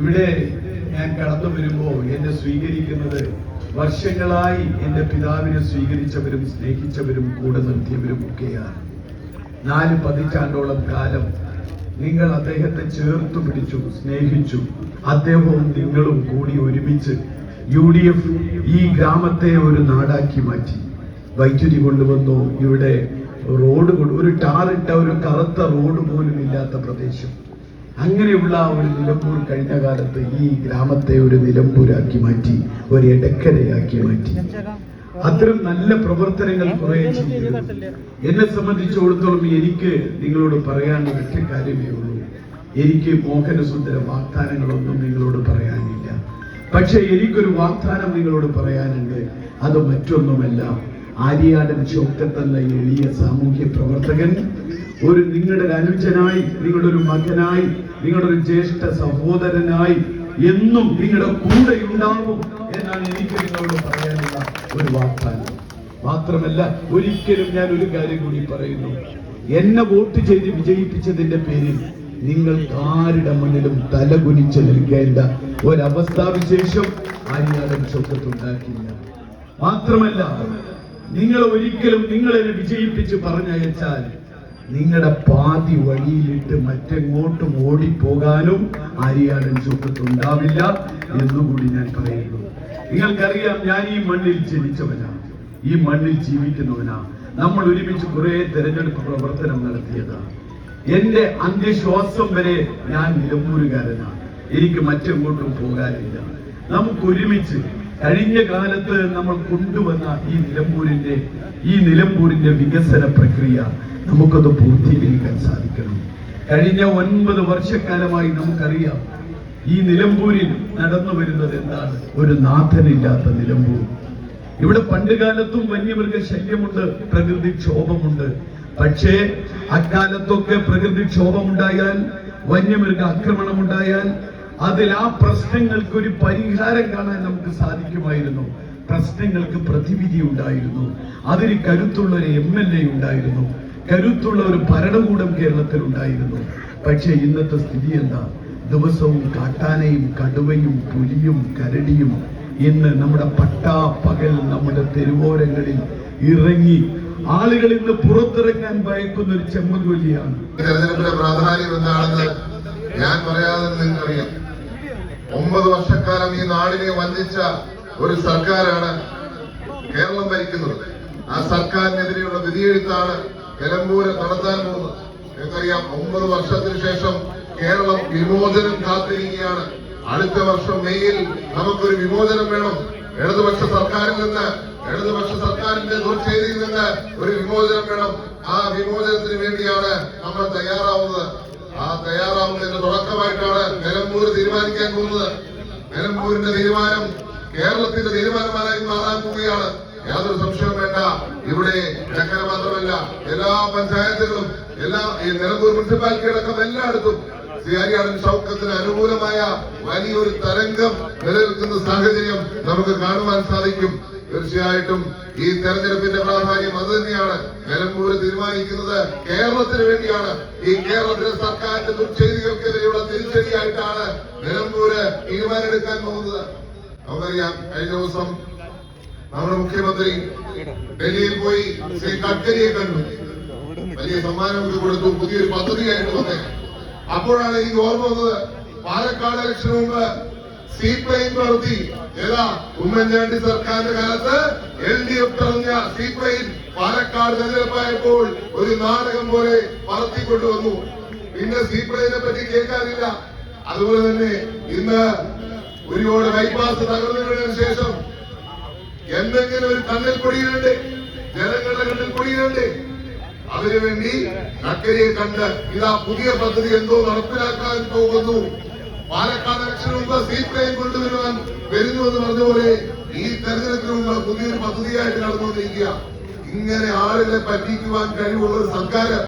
ഇവിടെ ഞാൻ കടന്നു വരുമ്പോൾ എന്നെ സ്വീകരിക്കുന്നത് വർഷങ്ങളായി എന്റെ പിതാവിനെ സ്വീകരിച്ചവരും സ്നേഹിച്ചവരും കൂടെ നിർത്തിയവരും ഒക്കെയാണ്. നാല് പതിറ്റാണ്ടോളം കാലം നിങ്ങൾ അദ്ദേഹത്തെ ചേർത്തു പിടിച്ചു സ്നേഹിച്ചു. അദ്ദേഹവും നിങ്ങളും കൂടി ഒരുമിച്ച് യു ഡി എഫ് ഈ ഗ്രാമത്തെ ഒരു നാടാക്കി മാറ്റി. വൈദ്യുതി കൊണ്ടുവന്നു. ഇവിടെ റോഡ് കൊണ്ട് ഒരു ടാറിട്ട ഒരു കറുത്ത റോഡ് പോലും ഇല്ലാത്ത പ്രദേശം. അങ്ങനെയുള്ള ഒരു നിലമ്പൂർ കഴിഞ്ഞ കാലത്ത് ഈ ഗ്രാമത്തെ ഒരു നിലമ്പൂരാക്കി മാറ്റി ഒരു ഇടക്കരയാക്കി മാറ്റി. അത്തരം നല്ല പ്രവർത്തനങ്ങൾ കുറെ എന്നെ സംബന്ധിച്ചിടത്തോളം എനിക്ക് നിങ്ങളോട് പറയാൻ ഒറ്റ കാര്യമേ ഉള്ളൂ. എനിക്ക് മോഹനസുന്ദര വാഗ്ദാനങ്ങളൊന്നും നിങ്ങളോട് പറയാനില്ല. പക്ഷെ എനിക്കൊരു വാഗ്ദാനം നിങ്ങളോട് പറയാനുണ്ട്. അത് മറ്റൊന്നുമല്ല. ആര്യാടൻ ചോക്കത്തല്ല എളിയ സാമൂഹ്യ പ്രവർത്തകൻ ഒരു നിങ്ങളുടെ ഒരു അനുജനായി നിങ്ങളുടെ ഒരു മകനായി നിങ്ങളുടെ ഒരു ജ്യേഷ്ഠ സഹോദരനായി എന്നും നിങ്ങളുടെ കൂടെ ഉണ്ടാകും എന്നാണ് എനിക്ക് നിങ്ങളോട് പറയാനുള്ള ഒരു വാഗ്ദാനം. മാത്രമല്ല ഒരിക്കലും ഞാൻ ഒരു കാര്യം കൂടി പറയുന്നു. എന്നെ വോട്ട് ചെയ്ത് വിജയിപ്പിച്ചതിന്റെ പേരിൽ നിങ്ങൾ ആരുടെ മുന്നിലും തലകുനിച്ച് നിൽക്കേണ്ട ഒരവസ്ഥാവിശേഷം ആര്യാടൻ ചൊക്കത്തുണ്ടാക്കില്ല മാത്രമല്ല നിങ്ങൾ ഒരിക്കലും നിങ്ങളെ വിജയിപ്പിച്ച് പറഞ്ഞയച്ചാൽ നിങ്ങളുടെ പാതി വഴിയിലിട്ട് മറ്റെങ്ങോട്ടും ഓടിപ്പോകാനും ആര്യാടൻ ചുക്കത്തുണ്ടാവില്ല എന്നുകൂടി ഞാൻ പറയുന്നു. നിങ്ങൾക്കറിയാം ഞാൻ ഈ മണ്ണിൽ ജനിച്ചവനാണ് ഈ മണ്ണിൽ ജീവിക്കുന്നവനാണ് നമ്മൾ ഒരുമിച്ച് കുറെ തെരഞ്ഞെടുപ്പ് പ്രവർത്തനം നടത്തിയതാണ് എന്റെ അന്ത്യശ്വാസം വരെ ഞാൻ നിലമ്പൂരുകാരനാണ് എനിക്ക് മറ്റെങ്ങോട്ടും പോകാനില്ല. നമുക്ക് ഒരുമിച്ച് കഴിഞ്ഞ കാലത്ത് നമ്മൾ കൊണ്ടുവന്ന ഈ നിലമ്പൂരിന്റെ ഈ നിലമ്പൂരിന്റെ വികസന പ്രക്രിയ നമുക്കത് പൂർത്തീകരിക്കാൻ സാധിക്കണം. കഴിഞ്ഞ ഒൻപത് വർഷക്കാലമായി നമുക്കറിയാം ഈ നിലമ്പൂരിൽ നടന്നു വരുന്നത് എന്താണ്? ഒരു നാഥനില്ലാത്ത നിലമ്പൂർ. ഇവിടെ പണ്ടുകാലത്തും വന്യമൃഗ ശല്യമുണ്ട് പ്രകൃതിക്ഷോഭമുണ്ട് പക്ഷേ അക്കാലത്തൊക്കെ പ്രകൃതിക്ഷോഭമുണ്ടായാൽ വന്യമൃഗ ആക്രമണം ഉണ്ടായാൽ അതിൽ ആ പ്രശ്നങ്ങൾക്ക് ഒരു പരിഹാരം കാണാൻ നമുക്ക് സാധിക്കുമായിരുന്നു. പ്രശ്നങ്ങൾക്ക് പ്രതിവിധി ഉണ്ടായിരുന്നു. അതിന് കരുത്തുള്ള ഒരു എം എൽ എ ഉണ്ടായിരുന്നു. കരുത്തുള്ള ഒരു ഭരണകൂടം കേരളത്തിൽ ഉണ്ടായിരുന്നു. പക്ഷേ ഇന്നത്തെ സ്ഥിതി എന്താ? ദിവസവും കാട്ടാനയും കടുവയും പുലിയും കരടിയും ഇന്ന് നമ്മുടെ പട്ടാ പകൽ നമ്മുടെ തെരുവോരങ്ങളിൽ ഇറങ്ങി ആളുകൾ ഇന്ന് പുറത്തിറങ്ങാൻ ഭയക്കുന്ന ഒരു ചെമ്മൻകൊല്ലിയാണ് തെരഞ്ഞെടുപ്പിന്റെ പ്രാധാന്യം എന്താണെന്ന് ഞാൻ പറയാതെ നിങ്ങൾക്കറിയാം. ഒമ്പത് വർഷക്കാലം ഈ നാടിനെ വഞ്ചിച്ച ഒരു സർക്കാരാണ് കേരളം ഭരിക്കുന്നത്. ആ സർക്കാരിനെതിരെയുള്ള വിധിയെഴുത്താണ് നിലമ്പൂര് നടത്താൻ പോകുന്നത്. നിങ്ങൾക്കറിയാം ഒമ്പത് വർഷത്തിന് ശേഷം കേരളം വിമോചനം കാത്തിരിക്കുകയാണ്. അടുത്ത വർഷം മെയ്യിൽ നമുക്കൊരു വിമോചനം വേണം. ഇടതുപക്ഷ സർക്കാരിൽ നിന്ന് ഇടതുപക്ഷ സർക്കാരിന്റെ ദുർച്ചെയ്തിയിൽ നിന്ന് ഒരു വിമോചനം വേണം. ആ വിമോചനത്തിന് വേണ്ടിയാണ് നമ്മൾ തയ്യാറാവുന്നത്. ആ തയ്യാറാവുന്നതിന്റെ തുടക്കമായിട്ടാണ് നിലമ്പൂർ തീരുമാനിക്കാൻ പോകുന്നത്. നിലമ്പൂരിന്റെ തീരുമാനം കേരളത്തിന്റെ തീരുമാനമായി മാറാൻ പോവുകയാണ്. യാതൊരു സംശയവും വേണ്ട. ഇവിടെ ചക്കര മാത്രമല്ല എല്ലാ പഞ്ചായത്തുകളും എല്ലാ ഈ നിലമ്പൂർ മുനിസിപ്പാലിറ്റി അടക്കം എല്ലായിടത്തും സിയാരിയാടൻ ഷൗക്കത്തിന് അനുകൂലമായ വലിയൊരു തരംഗം നിലനിൽക്കുന്ന സാഹചര്യം നമുക്ക് കാണുവാൻ സാധിക്കും. തീർച്ചയായിട്ടും ഈ തെരഞ്ഞെടുപ്പിന്റെ പ്രാധാന്യം അത് തന്നെയാണ്. നിലമ്പൂർ തീരുമാനിക്കുന്നത് കേരളത്തിന് വേണ്ടിയാണ്. ഈ കേരളത്തിലെ സർക്കാരിന്റെ ദുർചെയ്തികൾക്കെതിരെയുള്ള തിരിച്ചടിയായിട്ടാണ് നിലമ്പൂര് തീരുമാനമെടുക്കാൻ പോകുന്നത്. നമുക്കറിയാം കഴിഞ്ഞ ദിവസം നമ്മുടെ മുഖ്യമന്ത്രി ഡൽഹിയിൽ പോയി ശ്രീ ഗഡ്കരിയെ കണ്ടു. വലിയ സമ്മാനമൊക്കെ കൊടുത്തു പുതിയൊരു പദ്ധതിയായിട്ട് വന്നേ അപ്പോഴാണ് എനിക്ക് ഓർമ്മ വന്നത് പാലക്കാട് ഇലക്ഷന് മുമ്പ് സീ പ്ലെയിൻ പ്രവൃത്തി. ഏതാ? ഉമ്മൻചാണ്ടി സർക്കാരിന്റെ കാലത്ത് എൽ ഡി എഫ് പറഞ്ഞ സീ പ്ലെയിൻ പാലക്കാട് തെരഞ്ഞെടുപ്പായപ്പോൾ ഒരു നാടകം പോലെ പറത്തിക്കൊണ്ടുവന്നു പിന്നെ സീ പ്ലെയിനെ പറ്റി കേൾക്കാനില്ല. അതുപോലെ തന്നെ ഇന്ന് ഒരുപാട് ബൈപ്പാസ് തകർന്നു ശേഷം എന്തെങ്കിലും ഒരു കണ്ണിൽ പൊടിയുന്നുണ്ട് ജനങ്ങളുടെ കണ്ണിൽ പൊടിയുന്നുണ്ട് അതിനു വേണ്ടി കക്കരിയെ കണ്ട് ഇതാ പുതിയ പദ്ധതി എന്തോ നടപ്പിലാക്കാൻ പോകുന്നു. പാലക്കാട് ഇലക്ഷന് മുമ്പ് കൊണ്ടുവരുവാൻ വരുന്നു എന്ന് ഈ തെരഞ്ഞെടുപ്പിന് പുതിയൊരു പദ്ധതിയായിട്ട് നടന്നുകൊണ്ടിരിക്കുക ഇങ്ങനെ ആളുകളെ പറ്റിക്കുവാൻ കഴിവുള്ള ഒരു സർക്കാർ